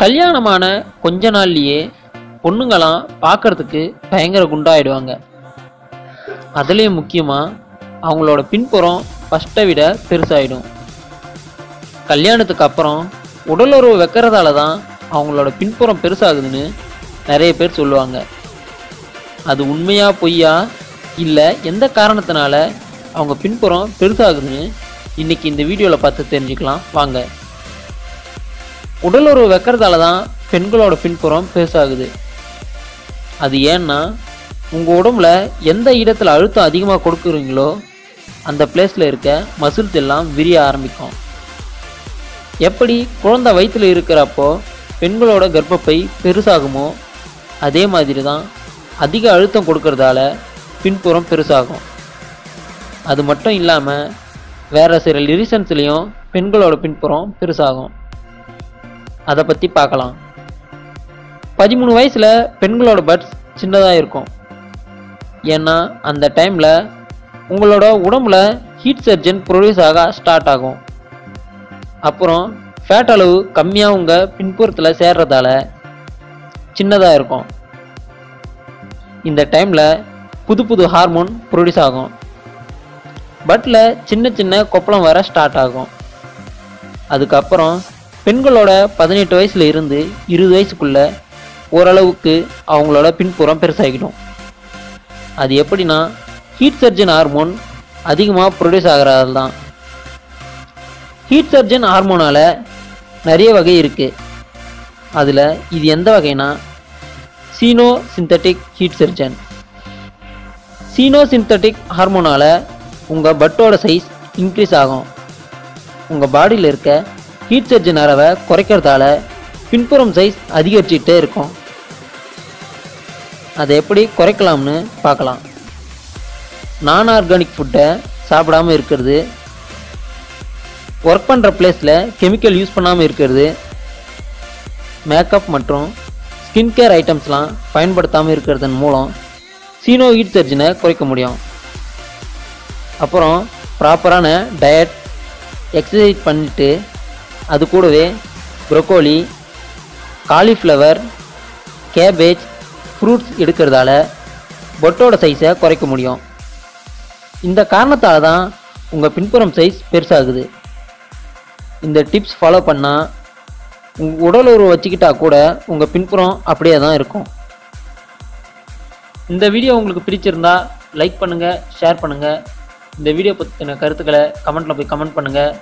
கல்யாணமான கொஞ்ச நாள்லயே பொண்ணுங்களாம் பார்க்கறதுக்கு பயங்கர குண்டாயிடுவாங்க. அதுலேயும் முக்கியமாக அவங்களோட பின்புறம் ஃபஸ்ட்டை விட பெருசாயிடும். கல்யாணத்துக்கு அப்புறம் உடலுறவு வைக்கிறதால தான் அவங்களோட பின்புறம் பெருசாகுதுன்னு நிறைய பேர் சொல்லுவாங்க. அது உண்மையா பொய்யா இல்லை எந்த காரணத்தினால அவங்க பின்புறம் பெருசாகுதுன்னு இன்னைக்கு இந்த வீடியோவில் பார்த்து தெரிஞ்சுக்கலாம். வாங்க. உடலுறவு வைக்கிறதால தான் பெண்களோட பின்புறம் பெருசாகுது. அது ஏன்னா உங்கள் உடம்புல எந்த இடத்துல அழுத்தம் அதிகமாக கொடுக்குறீங்களோ அந்த பிளேஸில் இருக்க மசில்ஸ் எல்லாம் விரிய ஆரம்பிக்கும். எப்படி குழந்தை வயிற்றில் இருக்கிறப்போ பெண்களோட கர்ப்பப்பை பெருசாகுமோ அதே மாதிரி தான் அதிக அழுத்தம் கொடுக்கறதால பின்புறம் பெருசாகும். அது மட்டும் இல்லாமல் வேறு சில ரீசன்ஸ்லேயும் பெண்களோட பின்புறம் பெருசாகும். அதை பற்றி பார்க்கலாம். பதிமூணு வயசில் பெண்களோட பட்ஸ் சின்னதாக இருக்கும். ஏன்னா அந்த டைமில் உங்களோட உடம்புல ஹீட் சர்ஜன் ப்ரொடியூஸ் ஆக ஸ்டார்ட் ஆகும். அப்புறம் ஃபேட் அளவு கம்மியாக உங்கள் பின்புறத்தில் சேர்றதால சின்னதாக இருக்கும். இந்த டைமில் புது புது ஹார்மோன் ப்ரொடியூஸ் ஆகும். பட்டில் சின்ன சின்ன கொப்பளம் வர ஸ்டார்ட் ஆகும். அதுக்கப்புறம் பெண்களோட பதினெட்டு வயசுல இருந்து இருபது வயசுக்குள்ள ஓரளவுக்கு அவங்களோட பின்புறம் பெருசாகிடும். அது எப்படின்னா ஹீட் சர்ஜன் ஹார்மோன் அதிகமாக ப்ரொடியூஸ் ஆகிறதால தான். ஹீட் சர்ஜன் ஹார்மோனால் நிறைய வகை இருக்குது அதில் இது எந்த வகைனா xeno synthetic estrogen xeno synthetic ஹார்மோனால் உங்கள் பட்டோட சைஸ் இன்க்ரீஸ் ஆகும் உங்கள் பாடியில் இருக்க ஹீட் சர்ஜன் அளவை குறைக்கிறதால பின்புறம் சைஸ் அதிகரிச்சுட்டே இருக்கும். அதை எப்படி குறைக்கலாம்னு பார்க்கலாம். நான் ஆர்கானிக் ஃபுட்டை சாப்பிடாம இருக்கிறது ஒர்க் பண்ணுற பிளேஸில் கெமிக்கல் யூஸ் பண்ணாமல் இருக்கிறது மேக்கப் மற்றும் ஸ்கின் கேர் ஐட்டம்ஸ்லாம் பயன்படுத்தாமல் இருக்கிறதன் மூலம் சீனோ ஹீட் சர்ஜினை குறைக்க முடியும். அப்புறம் ப்ராப்பரான டயட் எக்ஸசைஸ் பண்ணிட்டு அது கூடவே ப்ரொக்கோலி காலிஃப்ளவர் கேபேஜ் ஃப்ரூட்ஸ் எடுக்கிறதால பொட்டோட சைஸை குறைக்க முடியும். இந்த காரணத்தால் தான் உங்கள் பின்புறம் சைஸ் பெருசாகுது. இந்த டிப்ஸ் ஃபாலோ பண்ணால் உங்கள் உடல் உறவு வச்சுக்கிட்டா கூட உங்கள் பின்புறம் அப்படியே தான் இருக்கும். இந்த வீடியோ உங்களுக்கு பிடிச்சிருந்தா லைக் பண்ணுங்கள் ஷேர் பண்ணுங்கள் இந்த வீடியோ பற்றின கருத்துக்களை கமெண்ட்டில் போய் கமெண்ட் பண்ணுங்கள்